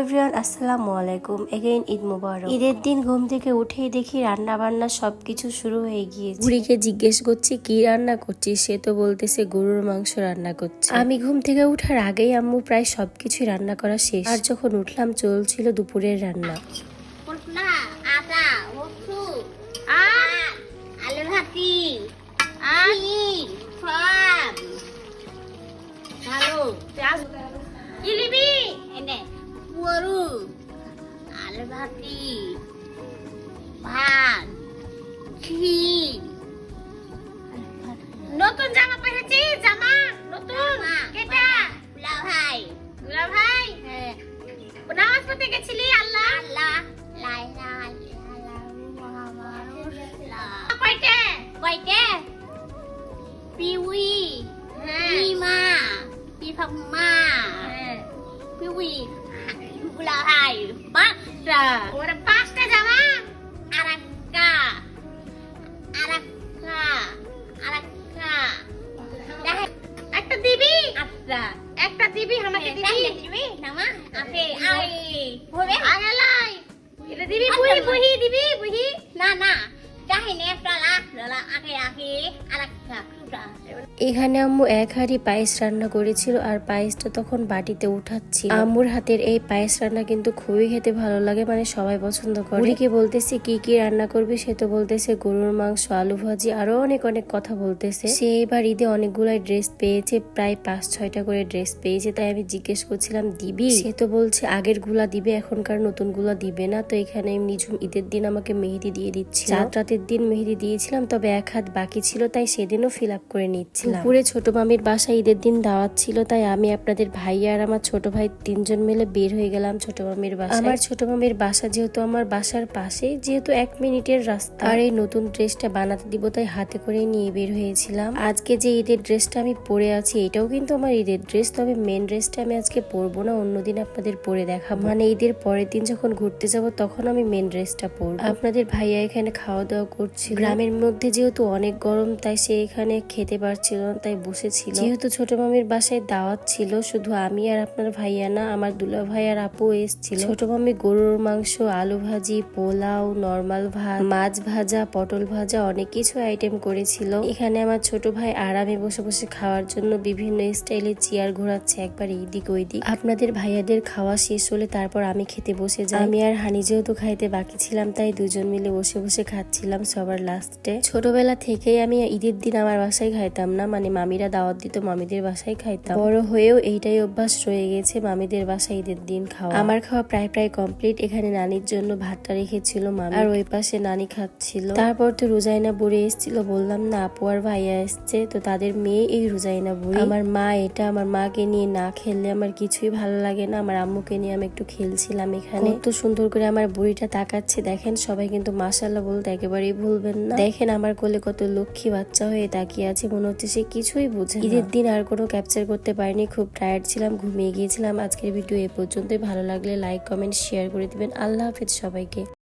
Everyone আসসালামু আলাইকুম। Again Eid মুবারক। ঈদের দিন ঘুম থেকে উঠেই দেখি রান্না বান্না সবকিছু শুরু হয়ে গিয়েছে। বুড়িকে জিজ্ঞেস করছি, কি রান্না করছিস? সে তো বলতেছে, গরুর মাংস রান্না করছে। আমি ঘুম থেকে উঠার আগেই আম্মু প্রায় সবকিছুই রান্না করা শেষ। আর যখন উঠলাম, চলছিল দুপুরের রান্না। ভালো গরু আলু ভাতি ভাত ঘি। নতুন জামা পরেছি জামা নতুন কেটা? দুলা ভাই দুলা ভাই হ্যাঁ। নামাজ পড়তে গেছিলি আল্লাহ? আল্লাহ লা ইলাহা ইল্লাল্লাহ। মুহাম্মাদুর রাসূলুল্লাহ কয়টে? কয়টে? পিউই পিমা পিফাম্মা। পিউই। গুলা পাঁচটা ওর পাঁচটা জামা আর একটা আর একটা দিবি আচ্ছা একটা দিবি আমাকে দিবি দিবি নামা আপে আই হবে লাই এটা দিবি বুহি বুহি দিবি বুহি না না এখানে আম্মু এক হাঁড়ি পায়েস রান্না করেছিল আর পায়েসটা তখন বাটিতে উঠাচ্ছি আম্মুর হাতের এই পায়েস রান্না কিন্তু খুবই খেতে ভালো লাগে মানে সবাই পছন্দ করে। বুড়িকে বলতেছি, কি কি রান্না করবি? সে তো বলতেছে, গরুর মাংস, আলু ভাজি, আরও অনেক অনেক কথা বলতেছে। সে এবার ঈদে অনেকগুলাই ড্রেস পেয়েছে, প্রায় পাঁচ, ছয়টা করে ড্রেস পেয়েছে, তাই আমি জিজ্ঞেস করছিলাম, দিবি? সে তো বলছে, আগেরগুলা দিবে, এখনকার নতুনগুলা দিবে না। তো এখানে নিঝুম ঈদের দিন আমাকে মেহেদি দিয়ে দিচ্ছিল। চাঁদ রাতের দিন মেহেদি দিয়েছিলাম তবে এক হাত বাকি ছিল তাই সেদিনও ফিল আপ করে নিচ্ছিলাম। দুপুরে ছোট মামির বাসায় ঈদের দিন দাওয়াত ছিল তাই আমি আপনাদের ভাই আর আমার ছোট ভাই তিনজন মিলে বের হয়ে গেলাম ছোট মামির বাসা আমার ছোট মামির বাসা যেহেতু আমার বাসার পাশে যেহেতু এক মিনিটের রাস্তা। আর এই নতুন ড্রেসটা বানাতে দিব তাই হাতে করে নিয়ে বের হয়েছিলাম। আজকে যে ঈদের ড্রেসটা আমি পরে আছি এটাও কিন্তু আমার ঈদের ড্রেস তবে মেন ড্রেসটা আমি আজকে পরবো না অন্যদিন আপনাদের পরে দেখাবো। মানে ঈদের পরের দিন যখন ঘুরতে যাব তখন আমি মেন ড্রেসটা পরবো। আপনাদের ভাইয়া এখানে খাওয়া দাওয়া করছে গ্রামের মধ্যে যেহেতু অনেক গরম তাই সে এখানে খেতে পারছিল না তাই বসেছিল। যেহেতু ছোট মামির বাসায় দাওয়াত ছিল শুধু আমি আর আপনার ভাইয়া না আমার দুলা ভাই আর আপু এসেছিল। ছোট মামি গরুর মাংস আলু ভাজি পোলাও নর্মাল ভাত মাছ ভাজা পটল ভাজা অনেক কিছু আইটেম করেছিল। এখানে আমার ছোট ভাই আরামে বসে বসে খাওয়ার জন্য বিভিন্ন স্টাইলের চেয়ার ঘোরাচ্ছে একবার এইদিক ওইদিক। আপনাদের ভাইয়াদের খাওয়া শেষ হলে তারপর আমি খেতে বসে যাই। আমি আর হানি যেহেতু খাইতে বাকি ছিলাম তাই দুজন মিলে বসে বসে খাচ্ছিলাম। সবার লাস্টে। ছোটবেলা থেকেই আমি ঈদের দিন আমার বাসায় খাইতাম না মানে মামিরা দাওয়াত দিত, মামিদের বাসায় খাইতাম। বড় হয়েও এইটাই অভ্যাস রয়ে গেছে, মামিদের বাসায় ঈদের দিন খাওয়া। আমার খাওয়া প্রায় প্রায় কমপ্লিট এখানে নানির জন্য ভাতটা রেখেছিল মামি। আর ওই পাশে নানি খাচ্ছিল। তারপর তো রোজাইনা বুড়ি এসেছিল, বললাম, না, আপু আর ভাইয়া এসছে, তো তাদের মেয়ে এই রোজাইনা বুড়ি। আমার মা এটা, আমার মাকে নিয়ে না খেললে আমার কিছুই ভালো লাগে না। আমার আম্মুকে নিয়ে আমি একটু খেলছিলাম এখানে। কত সুন্দর করে আমার বুড়িটা তাকাচ্ছে, দেখেন সবাই কিন্তু মাসাল্লাহ বলতে একেবারেই ভুলবেন না। দেখেন আমার কোলে কত লক্ষ্মী বাচ্চা হয়ে তাকিয়ে আছে মনে হচ্ছে সে কিছুই বুঝে ঈদের দিন আর কোনো ক্যাপচার করতে পারিনি খুব টায়ার্ড ছিলাম ঘুমিয়ে গিয়েছিলাম। আজকের ভিডিও এ পর্যন্তই। ভালো লাগলে লাইক কমেন্ট শেয়ার করে দিবেন। আল্লাহ হাফিজ সবাইকে।